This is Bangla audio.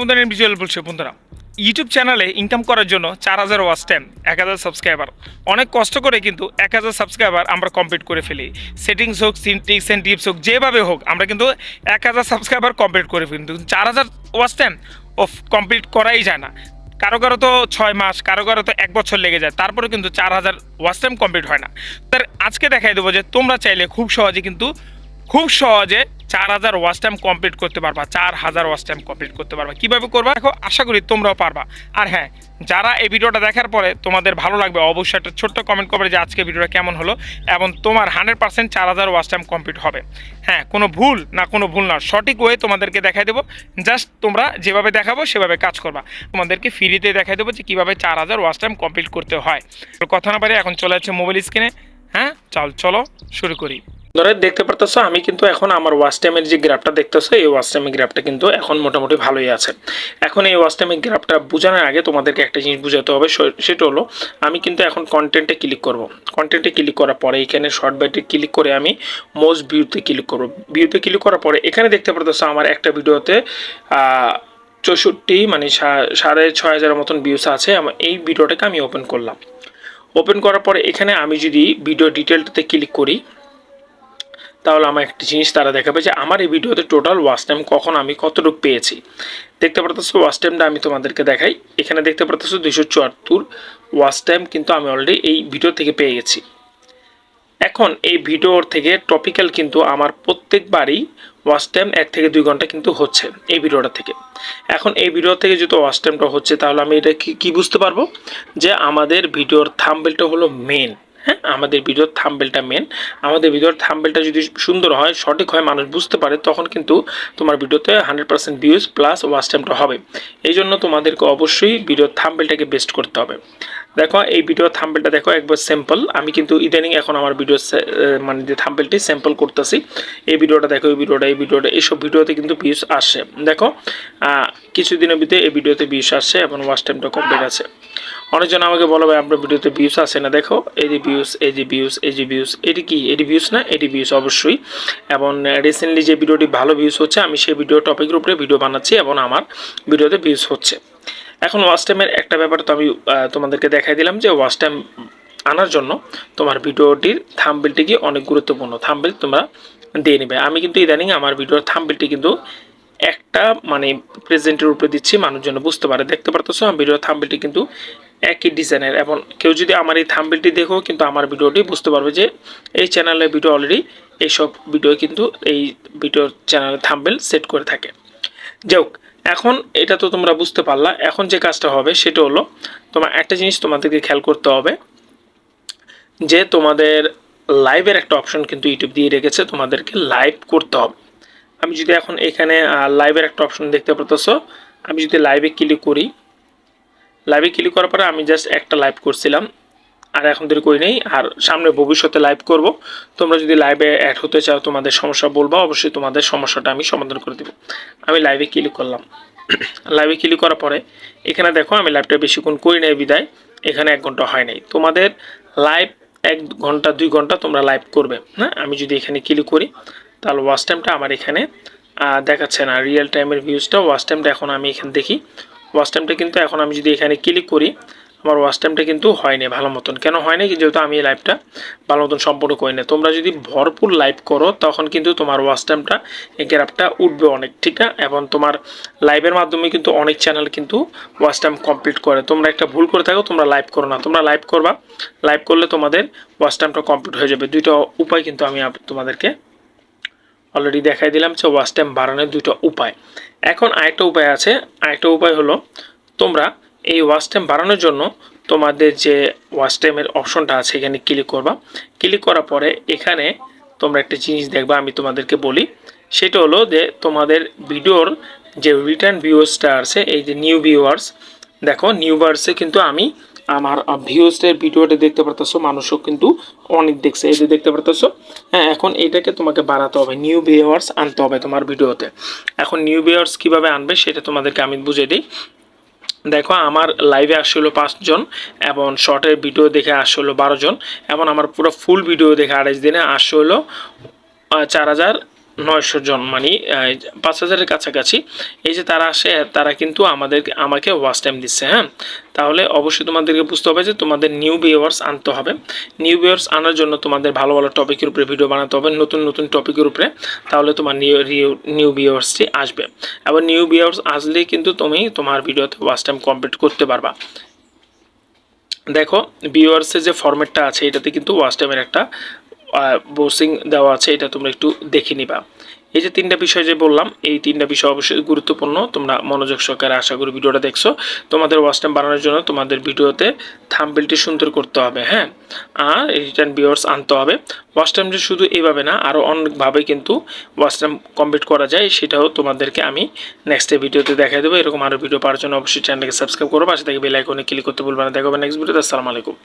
বন্ধুরা ভিজুয়াল বলছে বন্ধুরা। ইউটিউব চ্যানেলে ইনকাম করার জন্য চার হাজার ওয়াচ টাইম এক হাজার সাবস্ক্রাইবার অনেক কষ্ট করে কিন্তু এক হাজার সাবস্ক্রাইবার আমরা কমপ্লিট করে ফেলি। সেটিংস হোক সিনটিক্স অ্যান্ড টিপস হোক, যেভাবে হোক, আমরা কিন্তু এক হাজার সাবস্ক্রাইবার কমপ্লিট করে ফেলি। কিন্তু চার হাজার ওয়াচ টাইম অফ কমপ্লিট করাই যায় না। কারও কারও তো ছয় মাস, কারও কারও তো এক বছর লেগে যায় তারপরে কিন্তু চার হাজার ওয়াচ টাইম কমপ্লিট হয় না। তার আজকে দেখাই দেবো যে তোমরা চাইলে খুব সহজে কিন্তু, খুব সহজে চার হাজার ওয়াচ টাইম কমপ্লিট করতে পারবা, চার হাজার ওয়াচ টাইম কমপ্লিট করতে পারবা। কীভাবে করবা? দেখো, আশা করি তোমরাও পারবা। আর হ্যাঁ যারা এই ভিডিওটা দেখার পরে তোমাদের ভালো লাগবে, অবশ্যই একটা ছোট্ট কমেন্ট করবে যে আজকে ভিডিওটা কেমন হলো এবং তোমার হান্ড্রেড পার্সেন্ট চার হাজার ওয়াচ টাইম কমপ্লিট হবে। হ্যাঁ কোনো ভুল না, কোনো ভুল না, সঠিক ওয়ে তোমাদেরকে দেখাই দেবো। জাস্ট তোমরা যেভাবে দেখাবো, সেভাবে কাজ করবা। তোমাদেরকে ফ্রিতে দেখাই দেবো যে কীভাবে চার হাজার ওয়াচ টাইম কমপ্লিট করতে হয়। কথা না পারি এখন চলে যাচ্ছে মোবাইল স্ক্রিনে হ্যাঁ চল, চলো, শুরু করি। ধরে দেখতে পারতেছো, আমি কিন্তু এখন আমার ওয়াচ টাইমের যে গ্রাফটা দেখতেছো, এই ওয়াচ টাইমের গ্রাফটা কিন্তু এখন মোটামুটি ভালোই আছে। এখন এই ওয়াচ টাইমের গ্রাফটা বোঝানোর আগে তোমাদেরকে একটা জিনিস বোঝাতে হবে সেটা হলো আমি কিন্তু এখন কন্টেন্টে ক্লিক করব। কন্টেন্টে ক্লিক করার পরে এখানে শর্ট বাইটে ক্লিক করে আমি মোস্ট ভিউতে ক্লিক করব। ভিউতে ক্লিক করার পরে এখানে দেখতে পারতেছো আমার একটা ভিডিওতে চৌষট্টি মানে সাড়ে ছয় হাজারের মতন ভিউস আছে আমার এই ভিডিওটাকে আমি ওপেন করলাম। ওপেন করার পরে এখানে আমি যদি ভিডিও ডিটেলটাতে ক্লিক করি তাহলে আমার একটা জিনিস তারা দেখাবে যে আমার এই ভিডিওতে টোটাল ওয়াচ টাইম কখন আমি কতটুকু পেয়েছি। দেখতে পারতেছো ওয়াচ টাইমটা আমি তোমাদেরকে দেখাই। এখানে দেখতে পারতেছো দুশো চুয়াত্তর ওয়াচ টাইম কিন্তু আমি অলরেডি এই ভিডিও থেকে পেয়ে গেছি। এখন এই ভিডিওর থেকে টপিক্যাল কিন্তু আমার প্রত্যেকবারই ওয়াচ টাইম এক থেকে দুই ঘণ্টা কিন্তু হচ্ছে এই ভিডিওটা থেকে। এখন এই ভিডিও থেকে যেহেতু ওয়াচ টাইমটা হচ্ছে, তাহলে আমি এটা কি বুঝতে পারব? যে আমাদের ভিডিওর থাম্বেলটা হলো মেন হ্যাঁ আমাদের ভিডিওর থাম্বেলটা মেন আমাদের ভিডিওর থাম্বেলটা যদি সুন্দর হয়, সঠিক হয়, মানুষ বুঝতে পারে, তখন কিন্তু তোমার ভিডিওতে hundred percent views plus watch টাইমটা হবে। এই জন্য তোমাদেরকে অবশ্যই ভিডিওর থাম্বেলটাকে বেস্ট করতে হবে। দেখো, এই ভিডিও থাম্বেলটা দেখো একবার স্যাম্পল আমি কিন্তু ইদানিং এখন আমার ভিডিও মানে যে থাম্বেলটি স্যাম্পল করতেছি, এই ভিডিওটা দেখো, এই ভিডিওটা এই ভিডিওটা, এইসব ভিডিওতে কিন্তু ভিউজ আসে। দেখো কিছুদিনের ভিতরে এই ভিডিওতে ভিউজ আসছে এবং ওয়াচ টাইমটা কমপ্লিট আছে। অনেকজন আমাকে বলো, ভাই, আপনার ভিডিওতে ভিউজ আসে না। দেখো, এই যে ভিউজ এই যে ভিউজ এটি কি? এটি ভিউজ না, এটি ভিউজ অবশ্যই। এবং রিসেন্টলি যে ভিডিওটি ভালো ভিউস হচ্ছে, আমি সেই ভিডিও টপিকের উপরে ভিডিও বানাচ্ছি এবং আমার ভিডিওতে ভিউজ হচ্ছে। এখন ওয়াচ টাইমের একটা ব্যাপার তো আমি তোমাদেরকে দেখাই দিলাম যে ওয়াচ টাইম আনার জন্য তোমার ভিডিওটির থাম্বেলটি কি অনেক গুরুত্বপূর্ণ? থাম্বেল তোমরা দিয়ে নেবে। আমি কিন্তু ইদানিং আমার ভিডিওর থাম্বেলটি কিন্তু একটা মানে প্রেজেন্টের উপরে দিচ্ছি, মানুষ যেন বুঝতে পারে। দেখতে পারতেছো আমার ভিডিওর থাম্বেলটি কিন্তু একই ডিজাইনের এবং কেউ যদি আমার এই থাম্বেলটি দেখো, কিন্তু আমার ভিডিওটি বুঝতে পারবে যে এই চ্যানেলের ভিডিও অলরেডি এইসব ভিডিও কিন্তু এই ভিডিওর চ্যানেলে থাম্বেল সেট করে থাকে। যাই হোক এখন এটা তো তোমরা বুঝতে পারলা। এখন যে কাজটা হবে, সেটা হলো তোমার একটা জিনিস তোমাদেরকে খেয়াল করতে হবে, যে তোমাদের লাইভের একটা অপশন কিন্তু ইউটিউব দিয়ে রেখেছে, তোমাদেরকে লাইভ করতে হবে। আমি যদি এখন এখানে লাইভের একটা অপশন দেখতে পারতেছো, আমি যদি লাইভে ক্লিক করি লাইভে ক্লিক করার পরে আমি জাস্ট একটা লাইভ করছিলাম, আর এখন ধরে করি নেই, আর সামনে ভবিষ্যতে লাইভ করব। তোমরা যদি লাইভে অ্যাড হতে চাও, তোমাদের সমস্যা বলবা, অবশ্যই তোমাদের সমস্যাটা আমি সমাধান করে দেবো। আমি লাইভে ক্লিক করলাম। লাইভে ক্লিক করার পরে, এখানে দেখো, আমি লাইভটা বেশিক্ষণ করি নাই বিদায়, এখানে এক ঘণ্টা হয় নাই। তোমাদের লাইভ এক ঘণ্টা, দুই ঘণ্টা তোমরা লাইভ করবে হ্যাঁ? আমি যদি এখানে ক্লিক করি তাহলে ওয়াচ টাইমটা আমার এখানে দেখাচ্ছে না। রিয়েল টাইমের ভিউজটা ওয়াচ টাইমটা এখন আমি এখানে দেখি। ওয়াচ টাইমটা কিন্তু এখন আমি যদি এখানে ক্লিক করি, আমার ওয়াচ টাইমটা কিন্তু হয়নি ভালো মতন। কেন হয়নি? যেহেতু আমি এই লাইভটা ভালো মতন সম্পূর্ণ করি না তোমরা যদি ভরপুর লাইভ করো, তখন কিন্তু তোমার ওয়াচ টাইমটা এই গ্রাফটা উঠবে অনেক, ঠিক না? এবং তোমার লাইভের মাধ্যমে কিন্তু অনেক চ্যানেল কিন্তু ওয়াচ টাইম কমপ্লিট করে। তোমরা একটা ভুল করে থাকো, তোমরা লাইভ করো না। তোমরা লাইভ করবা। লাইভ করলে তোমাদের ওয়াচ টাইমটা কমপ্লিট হয়ে যাবে। দুইটা উপায় কিন্তু আমি তোমাদেরকে অলরেডি দেখাই দিলাম যে ওয়াচ টাইম বাড়ানোর দুটো উপায়। এখন আরেকটা উপায় আছে, আরেকটা উপায় হলো, তোমরা এই ওয়াচ টাইম বাড়ানোর জন্য তোমাদের যে ওয়াচ টাইমের অপশনটা আছে, এখানে ক্লিক করবা। ক্লিক করার পরে এখানে তোমরা একটা জিনিস দেখবা, আমি তোমাদেরকে বলি। সেটা হলো যে তোমাদের ভিডিওর যে রিটার্ন ভিউয়ার্সটা আছে, এই যে নিউ ভিউয়ার্স দেখো নিউ ভার্সে কিন্তু আমি আমার ভিউসের ভিডিওটা দেখতে পারতেছো, মানুষও কিন্তু অনেক দেখছে যে দেখতে পারতেছো। হ্যাঁ এখন এটাকে তোমাকে বাড়াতে হবে নিউ ভিউয়ার্স আনতে হবে তোমার ভিডিওতে। এখন নিউ ভিউয়ার্স কীভাবে আনবে সেটা তোমাদেরকে আমি বুঝিয়ে দিই। দেখো, আমার লাইভে আসলো পাঁচজন এবং শর্টের ভিডিও দেখে আসলো বারো জন এবং আমার পুরো ফুল ভিডিও দেখে আড়াইশ দিনে আসলো চার হাজার নয়শো জন মানে পাঁচ হাজারের কাছাকাছি। এই যে তারা আসে, তারা কিন্তু আমাদের আমাকে ওয়াচ টাইম দিচ্ছে হ্যাঁ? তাহলে অবশ্যই তোমাদেরকে বুঝতে হবে যে তোমাদের নিউ ভিউয়ার্স আনতে হবে। নিউ ভিউয়ার্স আনার জন্য তোমাদের ভালো ভালো টপিকের উপরে ভিডিও বানাতে হবে, নতুন নতুন টপিকের উপরে। তাহলে তোমার নিউ নিউ ভিউয়ার্সটি আসবে। এবং নিউ ভিউয়ার্স আসলেই কিন্তু তুমি তোমার ভিডিওতে ওয়াচ টাইম কমপ্লিট করতে পারবা। দেখো ভিউয়ার্সের যে ফরম্যাটটা আছে, এটাতে কিন্তু ওয়াচ টাইমের একটা বোর্সিং দেওয়া আছে, এটা তোমরা একটু দেখে নিবা। এই যে তিনটা বিষয় যে বললাম, এই তিনটা বিষয় অবশ্যই গুরুত্বপূর্ণ, তোমরা মনোযোগ সহকারে আশা করি ভিডিওটা দেখছ। তোমাদের ওয়াচ টাইম বানানোর জন্য তোমাদের ভিডিওতে থাম্বেলটি সুন্দর করতে হবে হ্যাঁ? আর রিটার্ন ভিউয়ার্স আনতে হবে। ওয়াচ যে শুধু এইভাবে না আরও অনেকভাবে কিন্তু ওয়াচ টাইম কমপ্লিট করা যায়, সেটাও তোমাদেরকে আমি নেক্সট ভিডিওতে দেখাই দেবো। এরকম আরও ভিডিও পাওয়ার জন্য অবশ্যই চ্যানেলকে সাবস্ক্রাইব করো, পাশে থেকে বেল আইকনে ক্লিক করতে ভুলবে না। দেখো নেক্সট ভিডিওতে আসসালামু আলাইকুম।